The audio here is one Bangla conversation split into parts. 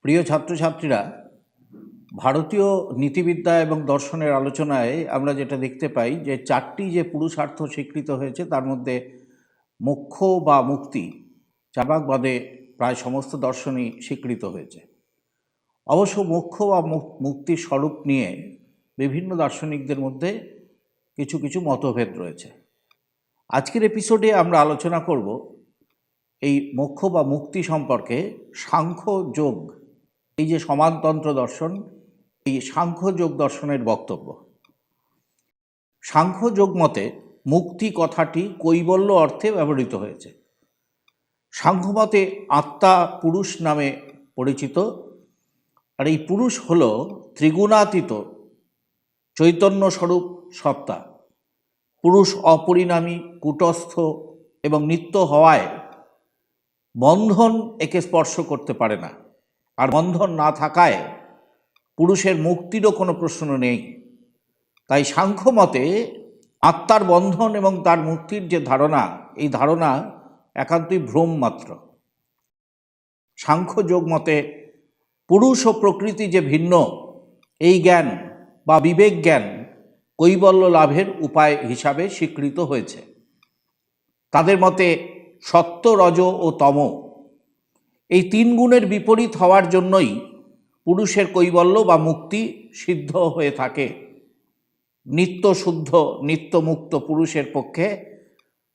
প্রিয় ছাত্রছাত্রীরা, ভারতীয় নীতিবিদ্যা এবং দর্শনের আলোচনায় আমরা যেটা দেখতে পাই যে চারটি যে পুরুষার্থ স্বীকৃত হয়েছে, তার মধ্যে মোক্ষ বা মুক্তি চাবাক বাদে প্রায় সমস্ত দর্শনই স্বীকৃত হয়েছে। অবশ্য মোক্ষ বা মুক- মুক্তির স্বরূপ নিয়ে বিভিন্ন দার্শনিকদের মধ্যে কিছু কিছু মতভেদ রয়েছে। আজকের এপিসোডে আমরা আলোচনা করব এই মোক্ষ বা মুক্তি সম্পর্কে সাংখ্য যোগ, এই যে সমানতন্ত্র দর্শন, এই সাংখ্য যোগ দর্শনের বক্তব্য। সাংখ্য যোগ মতে মুক্তি কথাটি কৈবল্য অর্থে ব্যবহৃত হয়েছে। সাংখ্য মতে আত্মা পুরুষ নামে পরিচিত। আর এই পুরুষ হল ত্রিগুণাতীত চৈতন্য স্বরূপ সত্তা। পুরুষ অপরিণামী, কূটস্থ এবং নিত্য হওয়ায় বন্ধন একে স্পর্শ করতে পারে না। আর বন্ধন না থাকায় পুরুষের মুক্তিরও কোনো প্রশ্ন নেই। তাই সাংখ্য মতে আত্মার বন্ধন এবং তার মুক্তির যে ধারণা, এই ধারণা একান্তই ভ্রম মাত্র। সাংখ্য যোগ মতে পুরুষ ও প্রকৃতি যে ভিন্ন, এই জ্ঞান বা বিবেক জ্ঞান কৈবল্য লাভের উপায় হিসাবে স্বীকৃত হয়েছে। তাদের মতে সত্য, রজ ও তম এই তিন গুণের বিপরীত হওয়ার জন্যই পুরুষের কৈবল্য বা মুক্তি সিদ্ধ হয়ে থাকে। নিত্য শুদ্ধ, নিত্য মুক্ত পুরুষের পক্ষে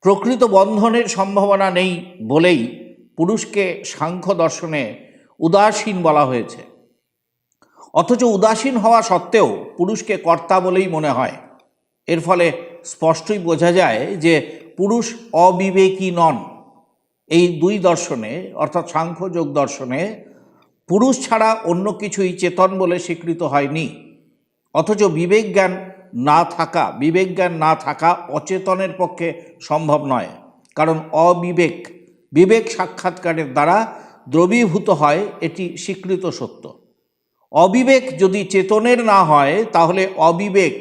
প্রকৃত বন্ধনের সম্ভাবনা নেই বলেই পুরুষকে সাংখ্য দর্শনে উদাসীন বলা হয়েছে। অথচ উদাসীন হওয়া সত্ত্বেও পুরুষকে কর্তা বলেই মনে হয়। এর ফলে স্পষ্টই বোঝা যায় যে পুরুষ অবিবেকী নন। এই দুই দর্শনে, অর্থাৎ সাংখ্য যোগ দর্শনে, পুরুষ ছাড়া অন্য কিছুই চেতন বলে স্বীকৃত হয়নি। অথচ বিবেক জ্ঞান না থাকা বিবেক জ্ঞান না থাকা অচেতনের পক্ষে সম্ভব নয়। কারণ অবিবেক, বিবেক সাক্ষাৎকারের দ্বারা দ্রবীভূত হয় এটি স্বীকৃত সত্য। অবিবেক যদি চেতনের না হয়, তাহলে অবিবেক,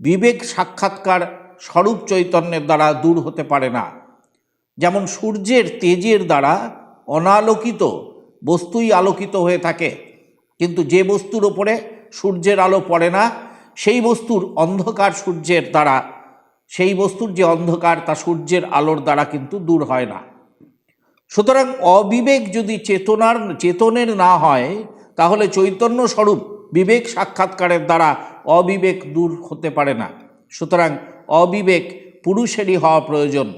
বিবেক সাক্ষাৎকার স্বরূপ চৈতন্যের দ্বারা দূর হতে পারে না। যেমন সূর্যের তেজের দ্বারা অনালোকিত বস্তুই আলোকিত হয়ে থাকে, কিন্তু যে বস্তুর ওপরে সূর্যের আলো পড়ে না, সেই বস্তুর অন্ধকার সূর্যের দ্বারা, সেই বস্তুর যে অন্ধকার, তা সূর্যের আলোর দ্বারা কিন্তু দূর হয় না। সুতরাং অবিবেক যদি চেতনার, চেতনের না হয় তাহলে চৈতন্য স্বরূপ বিবেক সাক্ষাৎকারের দ্বারা অবিবেক দূর হতে পারে না। সুতরাং অবিবেক পুরুষেরই হওয়া প্রয়োজন।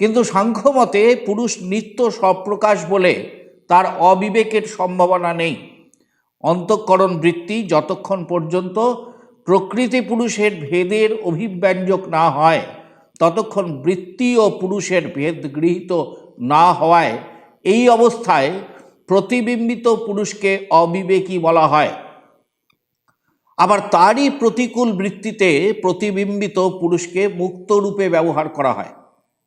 কিন্তু সাংখ্যমতে পুরুষ নিত্য স্বপ্রকাশ বলে তার অবিবেকের সম্ভাবনা নেই। অন্তঃকরণ বৃত্তি যতক্ষণ পর্যন্ত প্রকৃতি পুরুষের ভেদের অভিব্যঞ্জক না হয়, ততক্ষণ বৃত্তি ও পুরুষের ভেদ গৃহীত না হওয়ায় এই অবস্থায় প্রতিবিম্বিত পুরুষকে অবিবেকী বলা হয়। আবার তারই প্রতিকূল বৃত্তিতে প্রতিবিম্বিত পুরুষকে মুক্ত রূপে ব্যবহার করা হয়।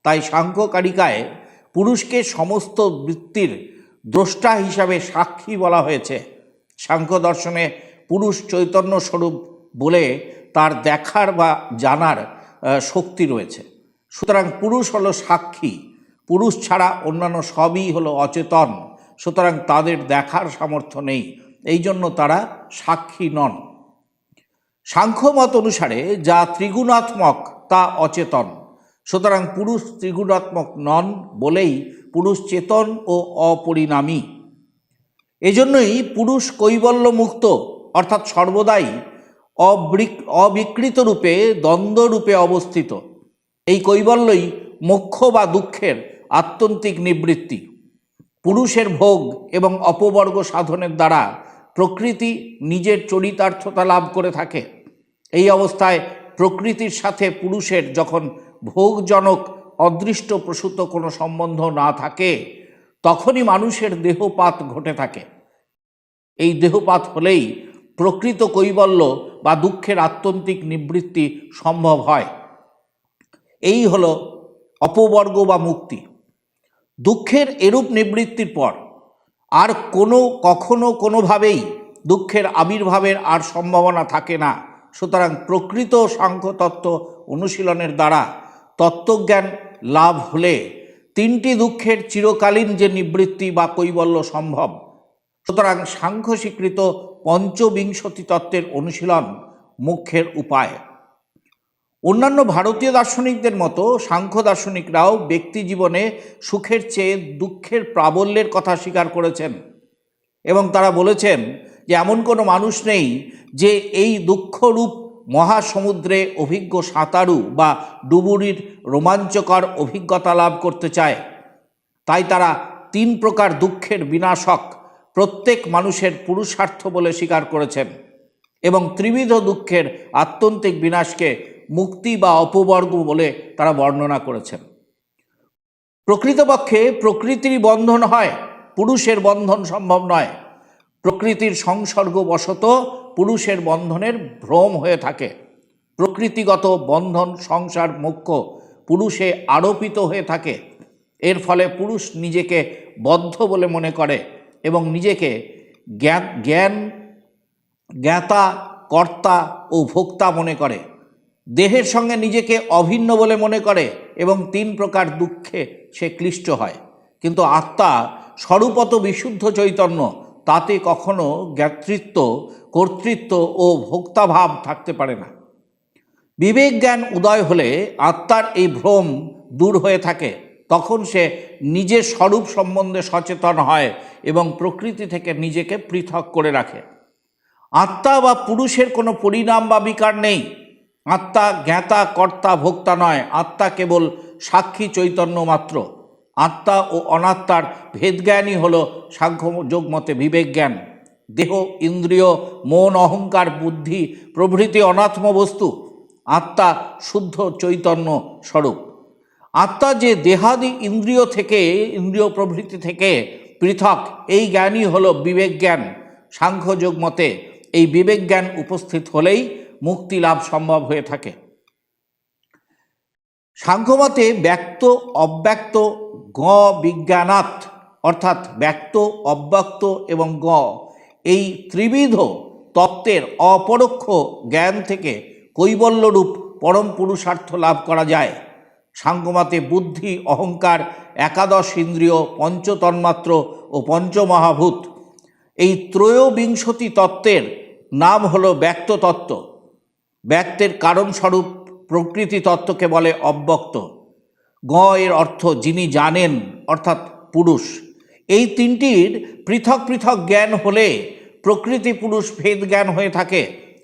তাই সাংখ্যকারিকায় পুরুষকে সমস্ত বৃত্তির দ্রষ্টা হিসাবে সাক্ষী বলা হয়েছে। সাংখ্য দর্শনে পুরুষ চৈতন্য স্বরূপ বলে তার দেখার বা জানার শক্তি রয়েছে। সুতরাং পুরুষ হলো সাক্ষী, পুরুষ ছাড়া অন্যান্য সবই হলো অচেতন। সুতরাং তাদের দেখার সামর্থ্য নেই। এই জন্য তারা সাক্ষী নন। সাংখ্যমত অনুসারে যা ত্রিগুণাত্মক, তা অচেতন। সুতরাং পুরুষ ত্রিগুণাত্মক নন বলেই পুরুষ চেতন ও অপরিণামী। এজন্যই পুরুষ কৈবল্য মুক্ত অর্থাৎ সর্বদাই অবৃক, অবিকৃত রূপে দ্বন্দ্বরূপে অবস্থিত। এই কৈবল্যই মোক্ষ বা দুঃখের আত্যন্তিক নিবৃত্তি। পুরুষের ভোগ এবং অপবর্গ সাধনের দ্বারা প্রকৃতি নিজের চরিতার্থতা লাভ করে থাকে। এই অবস্থায় প্রকৃতির সাথে পুরুষের যখন ভোগজনক, অদৃষ্ট প্রসূত কোনো সম্বন্ধ না থাকে, তখনই মানুষের দেহপাত ঘটে থাকে। এই দেহপাত হলেই প্রকৃত কৈবল্য বা দুঃখের আত্যন্তিক নিবৃত্তি সম্ভব হয়। এই হলো অপবর্গ বা মুক্তি। দুঃখের এরূপ নিবৃত্তির পর আর কোনো কখনো কোনোভাবেই দুঃখের আবির্ভাবের আর সম্ভাবনা থাকে না। সুতরাং প্রকৃত সাংখ্যতত্ত্ব অনুশীলনের দ্বারা তত্ত্বজ্ঞান লাভ হলে তিনটি দুঃখের চিরকালীন যে নিবৃত্তি বা কৈবল্য সম্ভব। সুতরাং সাংখ্য স্বীকৃত পঞ্চবিংশতি তত্ত্বের অনুশীলন মুখ্যের উপায়। অন্যান্য ভারতীয় দার্শনিকদের মতো সাংখ্য দার্শনিকরাও ব্যক্তি জীবনে সুখের চেয়ে দুঃখের প্রাবল্যের কথা স্বীকার করেছেন এবং তারা বলেছেন যে এমন কোনো মানুষ নেই যে এই দুঃখরূপ মহাসমুদ্রে অভিজ্ঞ সাঁতারু বা ডুবুরির রোমাঞ্চকর অভিজ্ঞতা লাভ করতে চায়। তাই তারা তিন প্রকার দুঃখের বিনাশক প্রত্যেক মানুষের পুরুষার্থ বলে স্বীকার করেছেন এবং ত্রিবিধ দুঃখের আত্যন্তিক বিনাশকে মুক্তি বা অপবর্গ বলে তারা বর্ণনা করেছেন। প্রকৃতপক্ষে প্রকৃতির বন্ধন হয়, পুরুষের বন্ধন সম্ভব নয়। প্রকৃতির সংসর্গবশত পুরুষের বন্ধনের ভ্রম হয়ে থাকে। প্রকৃতিগত বন্ধন সংসার মুখ্য, পুরুষে আরোপিত হয়ে থাকে। এর ফলে পুরুষ নিজেকে বদ্ধ বলে মনে করে এবং নিজেকে জ্ঞান জ্ঞান, জ্ঞাতা, কর্তা ও ভোক্তা মনে করে। দেহের সঙ্গে নিজেকে অভিন্ন বলে মনে করে এবং তিন প্রকার দুঃখে সে ক্লিষ্ট হয়। কিন্তু আত্মা স্বরূপত বিশুদ্ধ চৈতন্য, তাতে কখনো জ্ঞাতৃত্ব, কর্তৃত্ব ও ভোক্তাভাব থাকতে পারে না। বিবেক জ্ঞান উদয় হলে আত্মার এই ভ্রম দূর হয়ে থাকে, তখন সে নিজের স্বরূপ সম্বন্ধে সচেতন হয় এবং প্রকৃতি থেকে নিজেকে পৃথক করে রাখে। আত্মা বা পুরুষের কোনো পরিণাম বা বিকার নেই। আত্মা জ্ঞাতা, কর্তা, ভোক্তা নয়। আত্মা কেবল সাক্ষী চৈতন্য মাত্র। আত্মা ও অনাত্মার ভেদজ্ঞানই হল সাংখ্য যোগমতে বিবেক জ্ঞান দেহ, ইন্দ্রিয়, মন, অহংকার, বুদ্ধি প্রভৃতি অনাত্ম বস্তু। আত্মা শুদ্ধ চৈতন্য স্বরূপ। আত্মা যে দেহাদি ইন্দ্রিয় থেকে, ইন্দ্রিয় প্রভৃতি থেকে পৃথক, এই জ্ঞানই হল বিবেক জ্ঞান সাংখ্যযোগ মতে এই বিবেক জ্ঞান উপস্থিত হলেই মুক্তি লাভ সম্ভব হয়ে থাকে। সাংখ্যমতে ব্যক্ত অব্যক্ত গ বিজ্ঞানাত অর্থাৎ ব্যক্ত, অব্যক্ত এবং গ, এই ত্রিবিধ তত্ত্বের অপরোক্ষ জ্ঞান থেকে কৈবল্যরূপ পরম পুরুষার্থ লাভ করা যায়। সাংগমতে বুদ্ধি, অহংকার, একাদশ ইন্দ্রিয়, পঞ্চতন্মাত্র ও পঞ্চমহাভূত, এই ত্রয়োবিংশতি তত্ত্বের নাম হল ব্যক্ত তত্ত্ব। ব্যক্তের কারণস্বরূপ প্রকৃতি তত্ত্বকে বলে অব্যক্ত। গ এর অর্থ যিনি জানেন, অর্থাৎ পুরুষ। এই তিনটির পৃথক পৃথক জ্ঞান হলে প্রকৃতি পুরুষ ভেদ জ্ঞান হয়ে থাকে।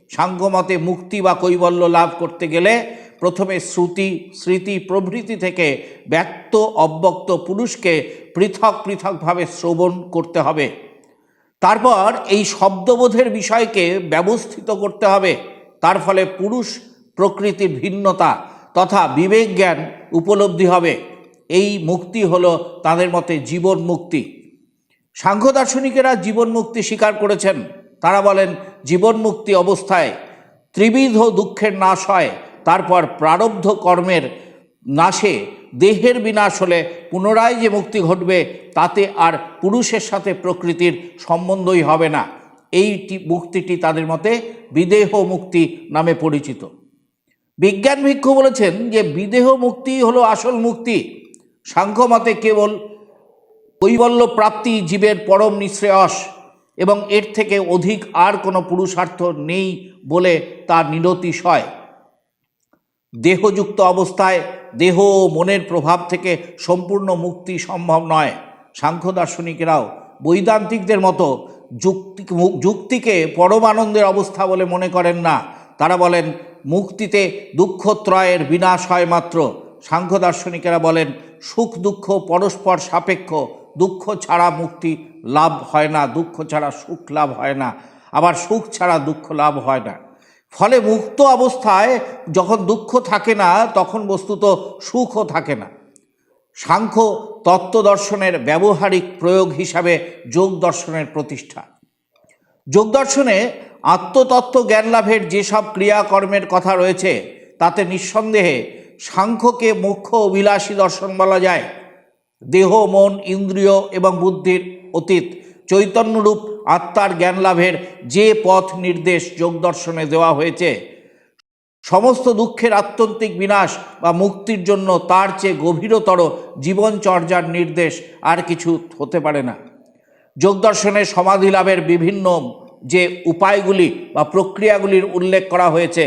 সাঙ্গমতে মুক্তি বা কৈবল্য লাভ করতে গেলে প্রথমে শ্রুতি, স্মৃতি, প্রভৃতি থেকে ব্যক্ত, অব্যক্ত পুরুষকে পৃথক পৃথকভাবে শ্রবণ করতে হবে। তারপর এই শব্দবোধের বিষয়কে ব্যবস্থিত করতে হবে। তার ফলে পুরুষ প্রকৃতির ভিন্নতা তথা বিবেক জ্ঞান উপলব্ধি হবে। এই মুক্তি হলো তাদের মতে জীবন মুক্তি। সাংখ্য দার্শনিকেরা জীবন মুক্তি স্বীকার করেছেন। তারা বলেন, জীবন মুক্তি অবস্থায় ত্রিবিধ দুঃখের নাশ হয়, তারপর প্রারব্ধ কর্মের নাশে দেহের বিনাশ হলে পুনরায় যে মুক্তি ঘটবে তাতে আর পুরুষের সাথে প্রকৃতির সম্বন্ধই হবে না। এই মুক্তিটি তাদের মতে বিদেহ মুক্তি নামে পরিচিত। বিজ্ঞান ভিক্ষু বলেছেন যে বিদেহ মুক্তি হলো আসল মুক্তি। সাংখ্য মতে কেবল কৈবল্য প্রাপ্তি জীবের পরম নিঃশ্রেয়স এবং এর থেকে অধিক আর কোনো পুরুষার্থ নেই বলে তার নিরতিশয় দেহযুক্ত অবস্থায় দেহ ও মনের প্রভাব থেকে সম্পূর্ণ মুক্তি সম্ভব নয়। সাংখ্য দার্শনিকেরাও বৈদান্তিকদের মতো যুক্তি যুক্তিকে পরমানন্দের অবস্থা বলে মনে করেন না। তারা বলেন, মুক্তিতে দুঃখত্রয়ের বিনাশ হয় মাত্র। সাংখ্য দার্শনিকেরা বলেন, সুখ দুঃখ পরস্পর সাপেক্ষ। দুঃখ ছাড়া মুক্তি লাভ হয় না, দুঃখ ছাড়া সুখ লাভ হয় না। আবার সুখ ছাড়া দুঃখ লাভ হয় না। ফলে মুক্ত অবস্থায় যখন দুঃখ থাকে না, তখন বস্তুত সুখও থাকে না। সাংখ্য তত্ত্ব দর্শনের ব্যবহারিক প্রয়োগ হিসাবে যোগ দর্শনের প্রতিষ্ঠা। যোগ দর্শনে আত্মতত্ত্ব জ্ঞান লাভের যেসব ক্রিয়াকর্মের কথা রয়েছে, তাতে নিঃসন্দেহে সাংখ্যকে মুখ্য অভিলাষী দর্শন বলা যায়। দেহ, মন, ইন্দ্রিয় এবং বুদ্ধির অতীত চৈতন্যরূপ আত্মার জ্ঞান লাভের যে পথ নির্দেশ যোগ দর্শনে দেওয়া হয়েছে সমস্ত দুঃখের আত্যন্তিক বিনাশ বা মুক্তির জন্য তার চেয়ে গভীরতর জীবনচর্যার নির্দেশ আর কিছু হতে পারে না। যোগদর্শনের সমাধি লাভের বিভিন্ন যে উপায়গুলি বা প্রক্রিয়াগুলির উল্লেখ করা হয়েছে,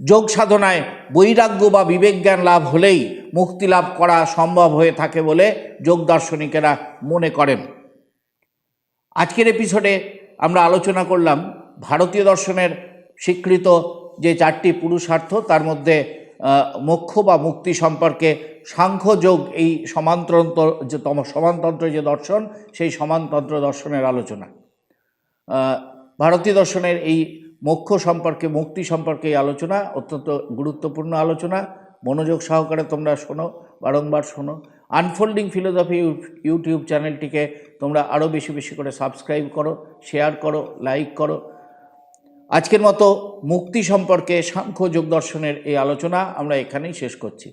যোগ সাধনায় বৈরাগ্য বা বিবেকজ্ঞান লাভ হলেই মুক্তি লাভ করা সম্ভব হয়ে থাকে বলে যোগ দার্শনিকেরা মনে করেন। আজকের এপিসোডে আমরা আলোচনা করলাম ভারতীয় দর্শনের স্বীকৃত যে চারটি পুরুষার্থ, তার মধ্যে মোক্ষ বা মুক্তি সম্পর্কে সাংখ্যযোগ, এই সমান্তরন্তর যে তম সমানতন্ত্র যে দর্শন, সেই সমানতন্ত্র দর্শনের আলোচনা। ভারতীয় দর্শনের এই মোক্ষ সম্পর্কে, মুক্তি সম্পর্কে এই আলোচনা অত্যন্ত গুরুত্বপূর্ণ আলোচনা। মনোযোগ সহকারে তোমরা শোনো, বারংবার শোনো। আনফোল্ডিং ফিলোসফি ইউটিউব চ্যানেলটিকে তোমরা আরও বেশি বেশি করে সাবস্ক্রাইব করো, শেয়ার করো, লাইক করো আজকের মতো মুক্তি সম্পর্কে সাংখ্য যোগ দর্শনের এই আলোচনা আমরা এখানেই শেষ করছি।